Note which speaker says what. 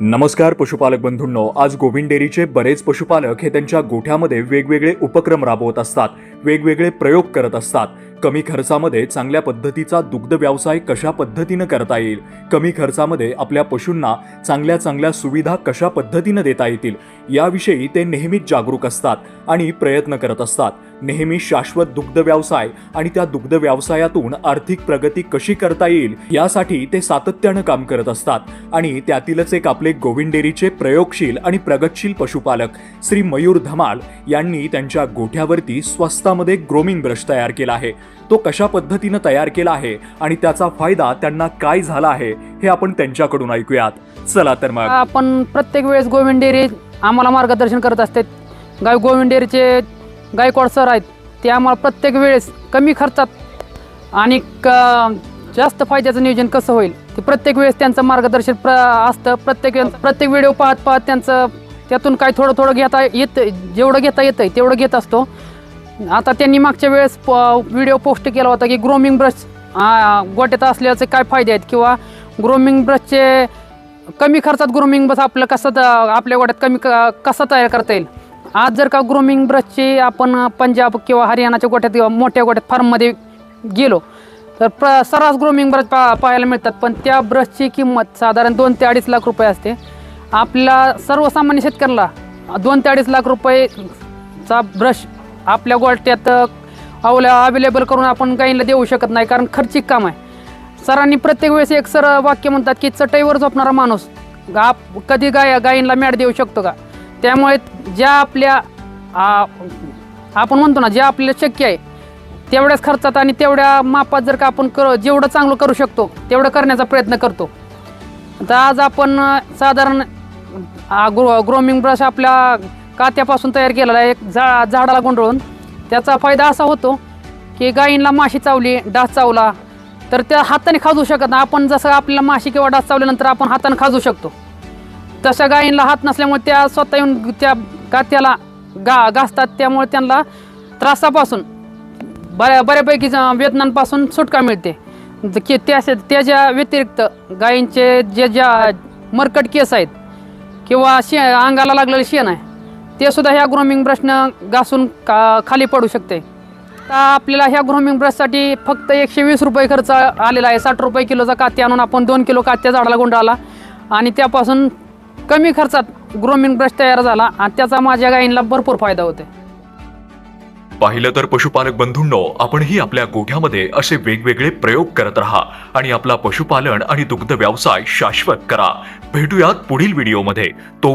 Speaker 1: नमस्कार पशुपालक बंधूंनो. आज गोविंद डेअरीचे बरेच पशुपालक हे त्यांच्या गोठ्यामध्ये वेगवेगळे उपक्रम राबवत असतात वेगवेगळे प्रयोग करत असतात. कमी खर्चामध्ये चांगल्या पद्धतीचा दुग्ध व्यवसाय कशा पद्धतीनं करता येईल? कमी खर्चामध्ये आपल्या पशूंना चांगल्या चांगल्या सुविधा कशा पद्धतीनं देता येतील? याविषयी ते नेहमीच जागरूक असतात आणि प्रयत्न करत असतात. नेहमी शाश्वत दुग्ध व्यवसाय आणि त्या दुग्ध व्यवसायातून आर्थिक प्रगती कशी करता येईल यासाठी ते सातत्यानं काम करत असतात. आणि त्यातीलच एक आपले गोविंद डेअरीचे प्रयोगशील आणि प्रगतशील पशुपालक श्री मयूर धमाल यांनी त्यांच्या गोठ्यावरती स्वस्तामध्ये ग्रोमिंग ब्रश तयार केला आहे. तो कशा पद्धतीनं तयार केला आहे आणि त्याचा फायदा त्यांना काय झाला आहे हे आपण त्यांच्याकडून ऐकूयात. चला तर मग.
Speaker 2: आपण प्रत्येक वेळेस गोविंद डेअरी आम्हाला मार्गदर्शन करत असते गाय गोविंद डेअरीचे गायकवाड सर आहेत ते आम्हाला प्रत्येक वेळेस कमी खर्चात आणि जास्त फायद्याचं नियोजन कसं होईल ते प्रत्येक वेळेस त्यांचं मार्गदर्शन प्र असतं. प्रत्येक प्रत्येक व्हिडिओ पाहत पाहत त्यांचं त्यातून काय थोडं थोडं घेता येतं जेवढं घेता येतं आहे तेवढं घेत असतो. आता त्यांनी मागच्या वेळेस व्हिडिओ पोस्ट केला होता की ग्रोमिंग ब्रश गोट्यात असल्याचे काय फायदे आहेत किंवा ग्रोमिंग ब्रशचे कमी खर्चात ग्रोमिंग ब्रश आपलं कसं आपल्या गोट्यात कमी क- कसा तयार करता येईल? आज जर का ग्रुमिंग ब्रशची आपण पंजाब किंवा हरियाणाच्या गोठ्यात किंवा मोठ्या गोठ्यात फार्ममध्ये गेलो तर प्र सर्रास ग्रुमिंग ब्रश पा पाहायला मिळतात. पण त्या ब्रशची किंमत साधारण दोन ते अडीच लाख रुपये असते. आपल्या सर्वसामान्य शेतकऱ्याला दोन ते अडीच लाख रुपयेचा ब्रश आपल्या गोठ्यात अवल्या अवेलेबल करून आपण गाईंना देऊ शकत नाही कारण खर्चिक काम आहे. सरांनी प्रत्येक वेळेस एक सर वाक्य म्हणतात की चटईवर झोपणारा माणूस गा कधी गाय गायींना मॅड देऊ शकतो का? त्यामुळे ज्या आपल्या आपण म्हणतो ना ज्या आपल्याला शक्य आहे तेवढ्याच खर्चात आणि तेवढ्या मापात जर का आपण कर जेवढं चांगलं करू शकतो तेवढं करण्याचा प्रयत्न करतो. तर आज आपण साधारण ग्रो ग्रोमिंग ब्रश आपल्या कात्यापासून तयार केलेला आहे एक झा झाडाला गुंडळून त्याचा फायदा असा होतो की गायींना माशी चावली डास चावला तर त्या हाताने खाजू शकत नाही. आपण जसं आपल्याला माशी किंवा डास चावल्यानंतर आपण हाताने खाजू शकतो. तशा गायींना हात नसल्यामुळे त्या स्वतः येऊन त्या कात्याला गा घासतात त्यामुळे त्यांना त्रासापासून बऱ्या बऱ्यापैकी ज- वेदनांपासून सुटका मिळते. की त्या त्याच्या व्यतिरिक्त गायींचे जे ज्या मरकट केस आहेत किंवा शे अंगाला लागलेलं शेण आहे ते सुद्धा ह्या ग्रोमिंग ब्रशनं घासून का खाली पडू शकते. आता आपल्याला ह्या ग्रोमिंग ब्रशसाठी फक्त एकशे वीस रुपये खर्च आलेला आहे. साठ रुपये किलोचा कात्या आणून आपण दोन किलो कात्या झाडाला गुंडाळला आणि त्यापासून कमी खर्चात ग्रोमिंग ब्रश तयार झाला आणि त्याचा माझ्या गायींना भरपूर फायदा होतो
Speaker 1: पाहिलं तर पशुपालक बंधूंनो आपणही आपल्या गोठ्यामध्ये असे वेगवेगळे प्रयोग करत राहा आणि आपला पशुपालन आणि दुग्ध व्यवसाय शाश्वत करा. भेटूयात पुढील व्हिडिओमध्ये. तो